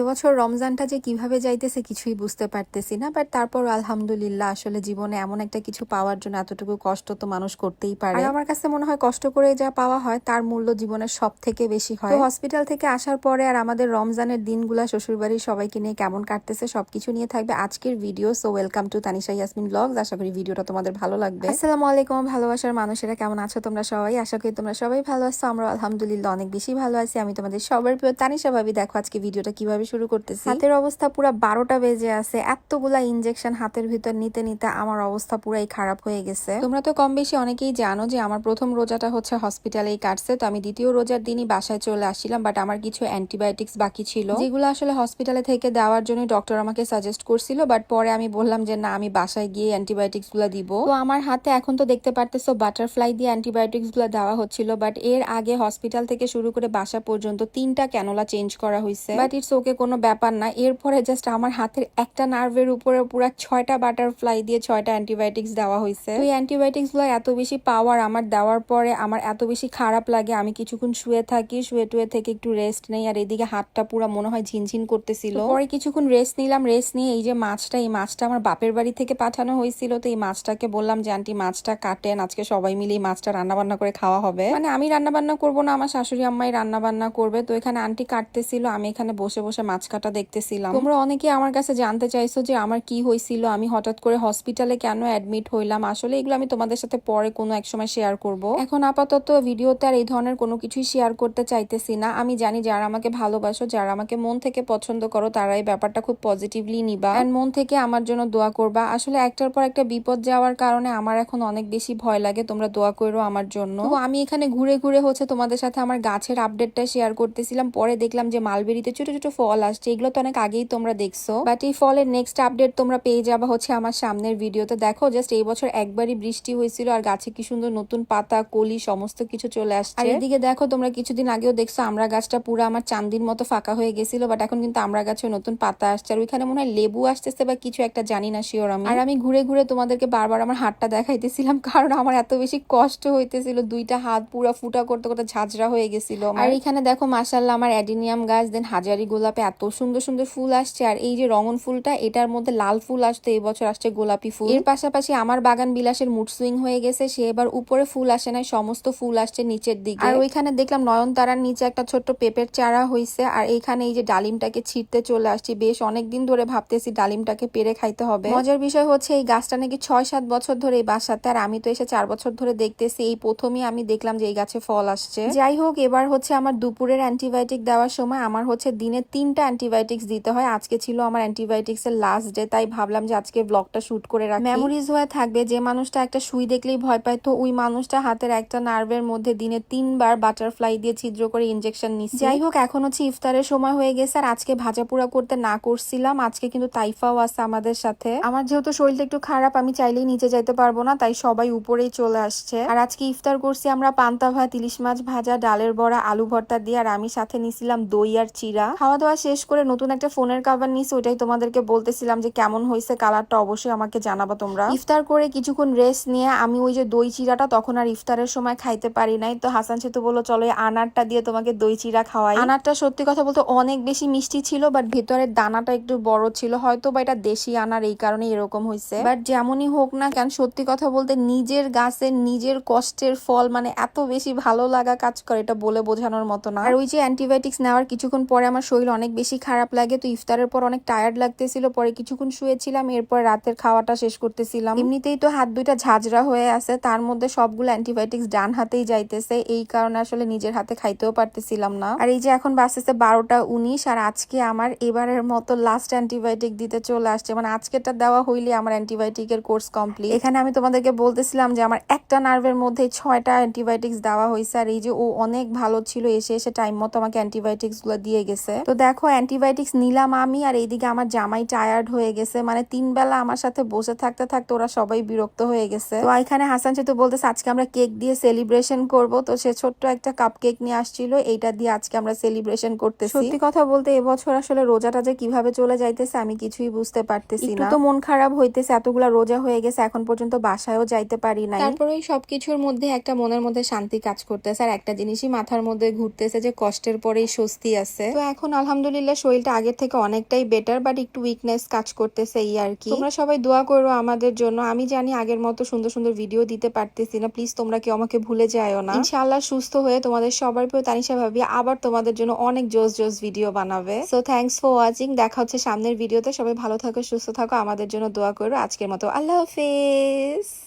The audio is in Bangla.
এবছর রমজানটা যে কীভাবে যাইতেছে কিছুই বুঝতে পারতেছি না বাট তারপর আলহামদুলিল্লাহ আসলে জীবনে এমন একটা কিছু পাওয়ার জন্য এতটুকু কষ্ট তো মানুষ করতেই পারে। আমার কাছে মনে হয় কষ্ট করে যা পাওয়া হয় তার মূল্য জীবনের সব থেকে বেশি হয়। তো হসপিটাল থেকে আসার পরে আর আমাদের রমজানের দিনগুলা শ্বশুরবাড়ির সবাইকে নিয়ে কেমন কাটতেছে সবকিছু নিয়ে থাকবে আজকের video so welcome to Tanisha Yasmin blogs আশা করি ভিডিওটা তোমাদের ভালো লাগবে। আসসালামু আলাইকুম ভালোবাসার মানুষেরা কেমন আছো তোমরা সবাই? আশা করি তোমরা সবাই ভালো আছো আমরা আলহামদুলিল্লাহ অনেক বেশি ভালো আছি। আমি তোমাদের সবার প্রিয় তানিশা ভাবি। দেখো আজকে ভিডিওটা কীভাবে শুরু করতেছি। হাতের অবস্থা পুরো বারোটা বেজে আছে এতগুলা ইনজেকশন হাতের ভিতর নিতে নিতে আমার অবস্থা পুরাই খারাপ হয়ে গেছে। তোমরা তো কম বেশি অনেকেই জানো যে আমার প্রথম রোজাটা হচ্ছে হসপিটালেই কাটছে তো আমি দ্বিতীয় রোজার দিনই বাসায় চলে আসছিলাম বাট আমার কিছু অ্যান্টিবায়োটিক্স বাকি ছিল। যেগুলো আসলে হসপিটালে থেকে দেওয়ার জন্য ডক্টর আমাকে সাজেস্ট করছিল বাট পরে আমি বললাম যে না আমি বাসায় গিয়ে অ্যান্টিবায়োটিক্সগুলো দিব। তো আমার হাতে এখন তো দেখতে পারতেছো বাটারফ্লাই দিয়ে অ্যান্টিবায়োটিক্সগুলো দেওয়া হচ্ছিল বাট এর আগে হসপিটাল থেকে শুরু করে বাসা পর্যন্ত তিনটা ক্যানোলা চেঞ্জ করা হয়েছে বাট ইটস ওকে কোনো ব্যাপার না। এরপরে জাস্ট আমার হাতের একটা নার্ভের উপরে পুরো ছয়টা বাটারফ্লাই দিয়ে ছয়টা অ্যান্টিবায়োটিক্স দেওয়া হয়েছে তো এই অ্যান্টিবায়োটিক্সগুলো এত বেশি পাওয়ার আমার দেওয়ার পরে আমার এত বেশি খারাপ লাগে। আমি কিছুক্ষণ শুয়ে থাকি, শুয়ে টুয়ে থেকে একটু রেস্ট নেই আর এদিকে হাতটা পুরো মনে হয় ঝিনঝিন করতেছিল। পরে কিছুক্ষণ রেস্ট নিলাম। রেস্ট নিয়ে এই যে মাছটা, এই মাছটা আমার বাপের বাড়ি থেকে পাঠানো হয়েছিল তো এই মাছটাকে বললাম যে, আন্টি, মাছটা কাটেন। আজকে সবাই মিলে এই মাছটা রান্না বান্না করে খাওয়া হবে। মানে আমি রান্না বান্না করব না, আমার শাশুড়ি আম্মাই রান্না বান্না করবে। তো এখানে আন্টি কাটতেছিল। আমি এখানে বসে বসে মাছ কাটা দেখতেছিলাম। তোমরা অনেকে আমার কাছে জানতে চাইছো যে আমার কি হয়েছিল আমি হঠাৎ করে হসপিটালে কেন অ্যাডমিট হইলাম? আসলে এগুলো আমি তোমাদের সাথে পরে কোনো এক সময় শেয়ার করব। এখন আপাতত ভিডিওতে আর এই ধরনের কোনো কিছুই শেয়ার করতে চাইতেছি না। আমি জানি যারা আমাকে ভালোবাসো, যারা আমাকে মন থেকে পছন্দ করো, তারা এই ব্যাপারটা খুব পজিটিভলি নিবা। এন্ড মন থেকে আমার জন্য দোয়া করবা। আসলে একটার পর একটা বিপদ যাওয়ার কারণে আমার এখন অনেক বেশি ভয় লাগে। তোমরা দোয়া করো আমার জন্য। তো আমি এখানে ঘুরে ঘুরে হচ্ছে তোমাদের সাথে আমার গাছের আপডেটটা শেয়ার করতেছিলাম। পরে দেখলাম যে মালবেরিতে ছোট ছোট ফল আসছে এগুলো তো অনেক আগেই তোমরা দেখছ। বাট এই ফলের নেক্সট আপডেট তোমরা পেয়ে যাবা হচ্ছে আমার সামনের ভিডিওতে দেখো জাস্ট এই বছর একবারই বৃষ্টি হয়েছিল আর গাছে কি সুন্দর নতুন পাতা কলি সমস্ত কিছু চলে আসছে। আর এদিকে দেখো তোমরা কিছুদিন আগেও দেখছ আমরা গাছটা পুরো আমার চান্দির মতো ফাঁকা হয়ে গেছিল বাট এখন কিন্তু আমরা গাছে নতুন পাতা আসছে। আর ওইখানে মনে হয় লেবু আসতেছে বা কিছু একটা জানি না শিওর আমি। আর আমি ঘুরে ঘুরে তোমাদেরকে বারবার আমার হাতটা দেখাইতেছিলাম কারণ আমার এত বেশি কষ্ট হইতেছিল। দুইটা হাত পুরো ফুটা করতে করতে ঝাঁঝরা হয়ে গেছিল আর এখানে দেখো মাসাল্লাহ আমার অ্যাডিনিয়াম গাছ দেন হাজারি গোলাপে এত সুন্দর সুন্দর ফুল আসছে, আর এই যে রঙন ফুলটা, এটার মধ্যে লাল ফুল আসতো এই বছর আসছে গোলাপি ফুল। এর পাশাপাশি আমার বাগান বিলাসের মুড সুইং হয়ে গেছে, সে এবার উপরে ফুল আসে নাই, সমস্ত ফুল আসছে নিচের দিকে। আর ওইখানে দেখলাম নয়নতারার নিচে একটা ছোট্ট পেঁপের চারা হয়েছে আর এইখানে এই যে ডালিমটাকে ছিঁড়তে চলে আসছি। বেশ অনেকদিন ধরে ভাবতেছি ডালিমটাকে পেরে খাইতে হবে। মজার বিষয় হচ্ছে, এই গাছটা নাকি ছয় সাত বছর ধরে এই বাসাতে, আর আমি তো এসে চার বছর ধরে দেখতেছি, এই প্রথমই আমি দেখলাম যে এই গাছে ফল আসছে। যাই হোক, এবার হচ্ছে আমার দুপুরের অ্যান্টিবায়োটিক দেওয়ার সময়, আমার হচ্ছে দিনে তিনটা অ্যান্টিবায়োটিক্স দিতে হয়। আজকে ছিল আমার অ্যান্টিবায়োটিক্স এর লাস্ট ডে তাই ভাবলাম যে আজকে ব্লগটা শুট করে রাখি। মেমোরিজ হয়ে থাকবে, যে মানুষটা একটা সুই দেখলেই ভয় পায়, তো ওই মানুষটা হাতের একটা নার্ভের মধ্যে দিনে তিনবার বাটারফ্লাই দিয়ে ছিদ্র করে ইনজেকশন নিচ্ছে যাই হোক, এখন হচ্ছে ইফতারের সময় হয়ে গেছে, আর আজকে ভাজা পোড়া করতে না করছিলাম, আজকে কিন্তু তাইফাও আছে আমাদের সাথে। আমার যেহেতু শরীরটা একটু খারাপ, আমি চাইলেই নিচে যাইতে পারব না, তাই সবাই উপরেই চলে আসছে। আর আজকে ইফতার করছি আমরা পান্তা ভাত, ইলিশ মাছ ভাজা, ডালের বড়া, আলু ভর্তা দিয়ে, আর আমি সাথে নিছিলাম দই আর চিরা খাওয়া দাওয়া শেষ করে নতুন একটা ফোনের কাভার নিছি ওইটাই তোমাদেরকে বলতেছিলাম যে কেমন হয়েছে কালারটা অবশ্যই আমাকে জানাবা তোমরা। ইফতার করে কিছুক্ষণ রেস্ট নিয়ে আমি ওই যে দই চিরাটা তখন আর ইফতারের সময় খাইতে পারি নাই। তো হাসান সেতু বলল, চলো এই আনারটা দিয়ে তোমাকে দই চিরা খাওয়াই। আনারটা সত্যি কথা বলতে অনেক বেশি মিষ্টি ছিল বাট ভেতরের দানাটা একটু বড় ছিল। হয়তো বা এটা দেশি আনার, এই কারণে এরকম হয়েছে। বাট যেমনই হোক না কেন, সত্যি কথা বলতে নিজের গাছের, নিজের কষ্টের ফল মানে এত বেশি ভালো লাগা কাজ করে, এটা বলে বোঝানোর মতো না। আর ওই যে অ্যান্টিবায়োটিক্স নেওয়ার কিছুক্ষণ পরে আমার শরীর অনেক বেশি খারাপ লাগে। তো ইফতারের পর অনেক টায়ার্ড লাগতেছিল, পরে কিছুক্ষণ শুয়েছিলাম, এরপর রাতের খাওয়াটা শেষ করতেছিলাম। এমনিতেই তো হাত দুইটা ঝাঁঝরা হয়ে আছে, তার মধ্যে সবগুলো অ্যান্টিবায়োটিক্স ডান হাতেই যাইতেছে, এই কারণে আসলে নিজের হাতে খাইতেও পারতেছিলাম না। আর এই যে এখন বাঁচতেছে বারোটা উনিশ, আর আজকে আমার এবারের মতো লাস্ট অ্যান্টিবায়োটিক দিতে চলে আসছে। মানে আজকেরটা দেওয়া হইলে আমার অ্যান্টিবায়োটিকের কোর্স কমপ্লিট এখানে আমি তোমাদেরকে বলতেছিলাম যে আমার একটা নার্ভের মধ্যে ছয়টা অ্যান্টিবায়োটিক্স দেওয়া হয়েছে আর এই যে ও অনেক ভালো ছিল, এসে এসে টাইম মতো আমাকে অ্যান্টিবায়োটিক্সগুলো দিয়ে গেছে। তো দেখো অ্যান্টিবায়োটিক্স নিলাম আমি আর এইদিকে আমার জামাই টায়ার্ড হয়ে গেছে। মানে তিন বেলা আমার সাথে বসে থাকতে থাকতে ওরা সবাই বিরক্ত হয়ে গেছে। তো এখানে হাসান চেতু বলতেছে আজকে আমরা কেক দিয়ে সেলিব্রেশন করব। তো সে ছোট্ট একটা কাপ কেক নিয়ে আসছিল এইটা দিয়ে আজকে আমরা সেলিব্রেশন করতেছি। সত্যি কথা বলতে এবছর আসলে রোজাটা যে কীভাবে চলে যাইতেছে আমি কিছুই বুঝতে পারতেছি না। তো মন খারাপ হইতেছে এতগুলা রোজা হয়ে গেছে এখন পর্যন্ত বাসায়ও যাইতে পারি না তারপরে এই সবকিছুর মধ্যে একটা মনের মধ্যে শান্তি কাজ করতেছে আর একটা জিনিসই মাথার মধ্যে ঘুরতেছে যে কষ্টের পরেই স্বস্তি আছে। তো এখন আলহামদুলিল্লাহ আলহামদুলিল্লাহ শরীরটা আগের থেকে অনেকটাই বেটার বাট একটু উইকনেস কাজ করতেছে এই আর কি। তোমরা সবাই দোয়া করো আমাদের জন্য। আমি জানি আগের মতো সুন্দর সুন্দর ভিডিও দিতে পারতেছি না। প্লিজ তোমরা কেউ আমাকে ভুলে যায়ও না। ইনশাআল্লাহ সুস্থ হয়ে তোমাদের সবার প্রিয় তানিশা ভাবি আবার তোমাদের জন্য অনেক জোস জোস ভিডিও বানাবে। সো থ্যাঙ্কস ফর ওয়াচিং দেখা হচ্ছে সামনের ভিডিওতে সবাই ভালো থাকো সুস্থ থাকো। আমাদের জন্য দোয়া করো। আজকের মতো আল্লাহ হাফেজ।